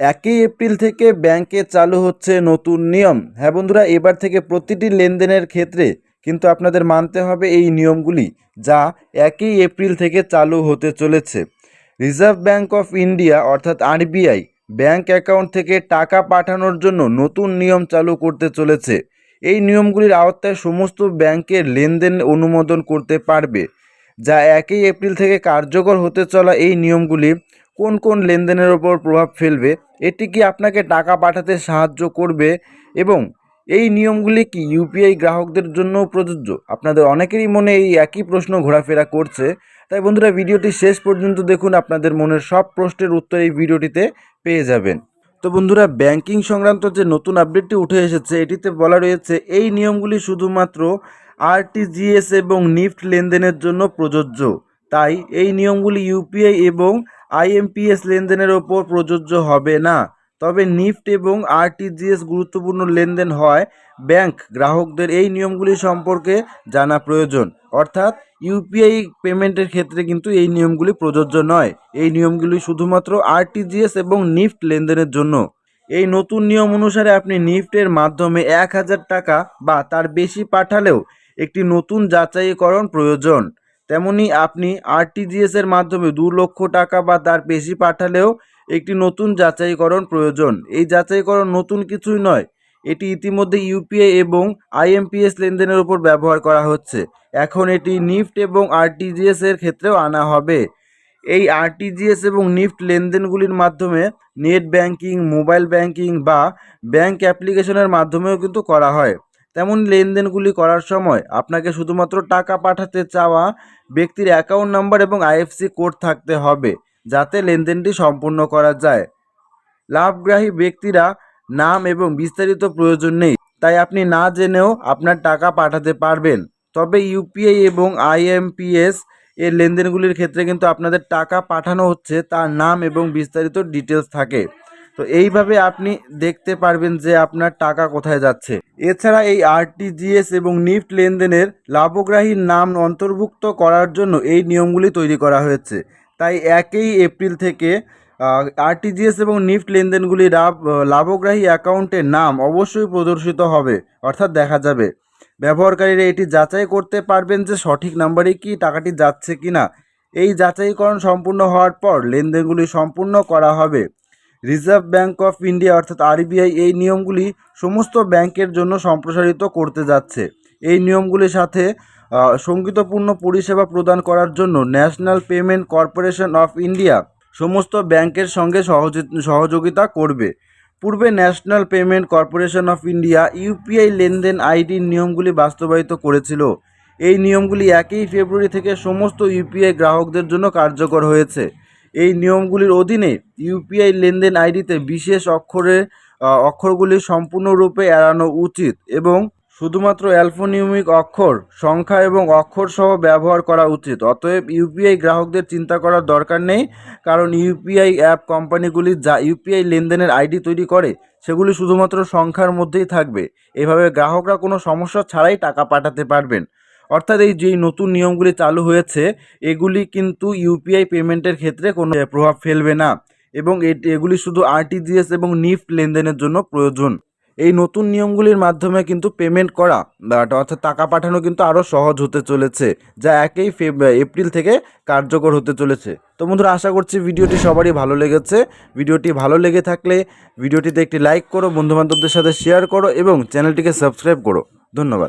একই এপ্রিল থেকে ব্যাংকে চালু হচ্ছে নতুন নিয়ম। হ্যাঁ বন্ধুরা, এবার থেকে প্রতিটি লেনদেনের ক্ষেত্রে কিন্তু আপনাদের মানতে হবে এই নিয়মগুলি, যা একই এপ্রিল থেকে চালু হতে চলেছে। রিজার্ভ ব্যাঙ্ক অফ ইন্ডিয়া অর্থাৎ আরবিআই, ব্যাংক অ্যাকাউন্ট থেকে টাকা পাঠানোর জন্য নতুন নিয়ম চালু করতে চলেছে। এই নিয়মগুলির আওতায় সমস্ত ব্যাংকের লেনদেন অনুমোদন করতে পারবে। যা একই এপ্রিল থেকে কার্যকর হতে চলা এই নিয়মগুলি কোন কোন লেনদেনের ওপর প্রভাব ফেলবে, এটি কি আপনাকে টাকা পাঠাতে সাহায্য করবে এবং এই নিয়মগুলি কি ইউপিআই গ্রাহকদের জন্যও প্রযোজ্য? আপনাদের অনেকেরই মনে এই একই প্রশ্ন ঘোরাফেরা করছে। তাই বন্ধুরা, ভিডিওটি শেষ পর্যন্ত দেখুন, আপনাদের মনের সব প্রশ্নের উত্তর এই ভিডিওটিতে পেয়ে যাবেন। তো বন্ধুরা, ব্যাংকিং সংক্রান্ত যে নতুন আপডেটটি উঠে এসেছে, এটিতে বলা রয়েছে, এই নিয়মগুলি শুধুমাত্র আরটিজিএস এবং নিফট লেনদেনের জন্য প্রযোজ্য। তাই এই নিয়মগুলি ইউপিআই এবং আইএমপিএস লেনদেনের ওপর প্রযোজ্য হবে না। তবে নিফট এবং আরটিজিএস গুরুত্বপূর্ণ লেনদেন হয় ব্যাংক গ্রাহকদের এই নিয়মগুলি সম্পর্কে জানা প্রয়োজন। অর্থাৎ ইউপিআই পেমেন্টের ক্ষেত্রে কিন্তু এই নিয়মগুলি প্রযোজ্য নয়। এই নিয়মগুলি শুধুমাত্র আরটিজিএস এবং নিফট লেনদেনের জন্য। এই নতুন নিয়ম অনুসারে আপনি নিফটের মাধ্যমে এক হাজার টাকা বা তার বেশি পাঠালেও একটি নতুন যাচাইকরণ প্রয়োজন। তেমনি আপনি আরটিজিএস এর মাধ্যমে দু লক্ষ টাকা বা তার বেশি পাঠালেও একটি নতুন যাচাইকরণ প্রয়োজন। এই যাচাইকরণ নতুন কিছুই নয়, এটি ইতিমধ্যে ইউপিআই এবং আইএমপিএস লেনদেনের উপর ব্যবহার করা হচ্ছে। এখন এটি নিফট এবং আরটিজিএস এর ক্ষেত্রেও আনা হবে। এই আরটিজিএস এবং নিফট লেনদেনগুলির মাধ্যমে নেট ব্যাংকিং, মোবাইল ব্যাংকিং বা ব্যাংক অ্যাপ্লিকেশনের মাধ্যমেও কিন্তু করা হয়। তেমন লেনদেনগুলি করার সময় আপনাকে শুধুমাত্র টাকা পাঠাতে চাওয়া ব্যক্তির অ্যাকাউন্ট নাম্বার এবং আইএফসি কোড থাকতে হবে, যাতে লেনদেনটি সম্পূর্ণ করা যায়। লাভগ্রাহী ব্যক্তিরা নাম এবং বিস্তারিত প্রয়োজন নেই, তাই আপনি না জেনেও আপনার টাকা পাঠাতে পারবেন। তবে ইউপিআই এবং আইএমপিএস এর লেনদেনগুলির ক্ষেত্রে কিন্তু আপনাদের টাকা পাঠানো হচ্ছে, তার নাম এবং বিস্তারিত ডিটেলস থাকে। তো এইভাবে আপনি দেখতে পারবেন যে আপনার টাকা কোথায় যাচ্ছে। এছাড়া এই আরটিজিএস এবং নিফট লেনদেনের লাভগ্রাহীর নাম অন্তর্ভুক্ত করার জন্য এই নিয়মগুলি তৈরি করা হয়েছে। তাই একই এপ্রিল থেকে আরটিজিএস এবং নিফট লেনদেনগুলি লাভ লাভগ্রাহী অ্যাকাউন্টের নাম অবশ্যই প্রদর্শিত হবে, অর্থাৎ দেখা যাবে। ব্যবহারকারীরা এটি যাচাই করতে পারবেন যে সঠিক নাম্বারে কি টাকাটি যাচ্ছে কি না এই যাচাইকরণ সম্পূর্ণ হওয়ার পর লেনদেনগুলি সম্পূর্ণ করা হবে। রিজার্ভ ব্যাঙ্ক অফ ইন্ডিয়া অর্থাৎ আরবিআই এই নিয়মগুলি সমস্ত ব্যাংকের জন্য সম্প্রসারিত করতে যাচ্ছে। এই নিয়মগুলির সাথে সঙ্গীতপূর্ণ পরিষেবা প্রদান করার জন্য National Payment Corporation of India সমস্ত ব্যাংকের সঙ্গে সহযোগিতা করবে। পূর্বে National Payment Corporation of India UPI লেনদেন আইডির নিয়মগুলি বাস্তবায়িত করেছিল। এই নিয়মগুলি একই ফেব্রুয়ারি থেকে সমস্ত ইউপিআই গ্রাহকদের জন্য কার্যকর হয়েছে। এই নিয়মগুলির অধীনে ইউপিআই লেনদেন আইডিতে বিশেষ অক্ষরে অক্ষরগুলি সম্পূর্ণরূপে এড়ানো উচিত এবং শুধুমাত্র অ্যালফোনিউমিক অক্ষর, সংখ্যা এবং অক্ষর সহ ব্যবহার করা উচিত। অতএব ইউপিআই গ্রাহকদের চিন্তা করার দরকার নেই, কারণ ইউপিআই অ্যাপ কোম্পানিগুলি যা ইউপিআই লেনদেনের আইডি তৈরি করে, সেগুলি শুধুমাত্র সংখ্যার মধ্যেই থাকবে। এভাবে গ্রাহকরা কোনো সমস্যা ছাড়াই টাকা পাঠাতে পারবেন। অর্থাৎ এই যেই নতুন নিয়মগুলি চালু হয়েছে, এগুলি কিন্তু ইউপিআই পেমেন্টের ক্ষেত্রে কোনো প্রভাব ফেলবে না এবং এগুলি শুধু আরটিজিএস এবং নিফট লেনদেনের জন্য প্রয়োজন। এই নতুন নিয়মগুলির মাধ্যমে কিন্তু পেমেন্ট করা অর্থাৎ টাকা পাঠানো কিন্তু আরও সহজ হতে চলেছে, যা একই এপ্রিল থেকে কার্যকর হতে চলেছে। তো বন্ধুরা, আশা করছি ভিডিওটি সবারই ভালো লেগেছে। ভিডিওটি ভালো লেগে থাকলে ভিডিওটিতে একটি লাইক করো, বন্ধুবান্ধবদের সাথে শেয়ার করো এবং চ্যানেলটিকে সাবস্ক্রাইব করো। ধন্যবাদ।